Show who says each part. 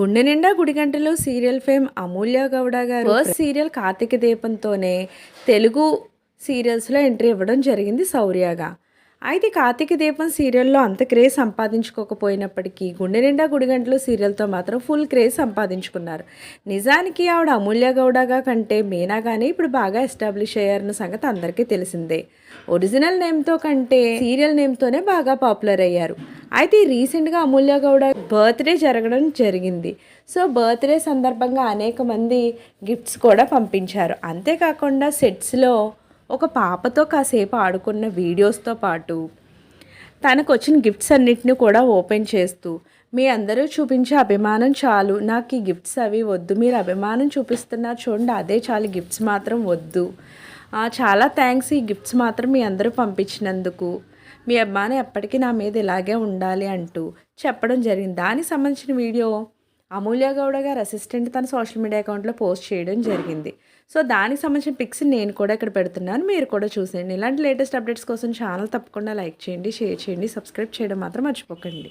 Speaker 1: గుండె నిండా గుడిగంటలు సీరియల్ ఫేమ్ అమూల్య గౌడ గారు. ఫస్ట్ సీరియల్ కార్తీక దీపంతోనే తెలుగు సీరియల్స్లో ఎంట్రీ ఇవ్వడం జరిగింది శౌర్యగా. అయితే కార్తీక దీపం సీరియల్లో అంత క్రేజ్ సంపాదించుకోకపోయినప్పటికీ గుండె నిండా గుడిగంటలు సీరియల్తో మాత్రం ఫుల్ క్రేజ్ సంపాదించుకున్నారు. నిజానికి ఆవిడ అమూల్య గౌడగా కంటే మీనాగానే ఇప్పుడు బాగా ఎస్టాబ్లిష్ అయ్యారన్న సంగతి అందరికీ తెలిసిందే. ఒరిజినల్ నేమ్తో కంటే సీరియల్ నేమ్తోనే బాగా పాపులర్ అయ్యారు. అయితే రీసెంట్గా అమూల్య గౌడ బర్త్డే జరగడం జరిగింది. సో బర్త్డే సందర్భంగా అనేక మంది గిఫ్ట్స్ కూడా పంపించారు. అంతేకాకుండా సెట్స్లో ఒక పాపతో కాసేపు ఆడుకున్న వీడియోస్తో పాటు తనకు వచ్చిన గిఫ్ట్స్ అన్నిటిని కూడా ఓపెన్ చేస్తూ మీ అందరూ చూపించే అభిమానం చాలు. నాకు ఈ గిఫ్ట్స్ అవి వద్దు. మీరు అభిమానం చూపిస్తున్నారు చూడండి అదే చాలు. గిఫ్ట్స్ మాత్రం వద్దు. చాలా థ్యాంక్స్ ఈ గిఫ్ట్స్ మాత్రం మీ అందరూ పంపించినందుకు. మీ అమ్మాని ఎప్పటికీ నా మీద ఇలాగే ఉండాలి అంటూ చెప్పడం జరిగింది. దానికి సంబంధించిన వీడియో అమూల్య గౌడ గారు అసిస్టెంట్ తన సోషల్ మీడియా అకౌంట్లో పోస్ట్ చేయడం జరిగింది. సో దానికి సంబంధించిన పిక్స్ నేను కూడా ఇక్కడ పెడుతున్నాను. మీరు కూడా చూసేయండి. ఇలాంటి లేటెస్ట్ అప్డేట్స్ కోసం ఛానల్ తప్పకుండా లైక్ చేయండి షేర్ చేయండి సబ్స్క్రైబ్ చేయడం మాత్రం మర్చిపోకండి.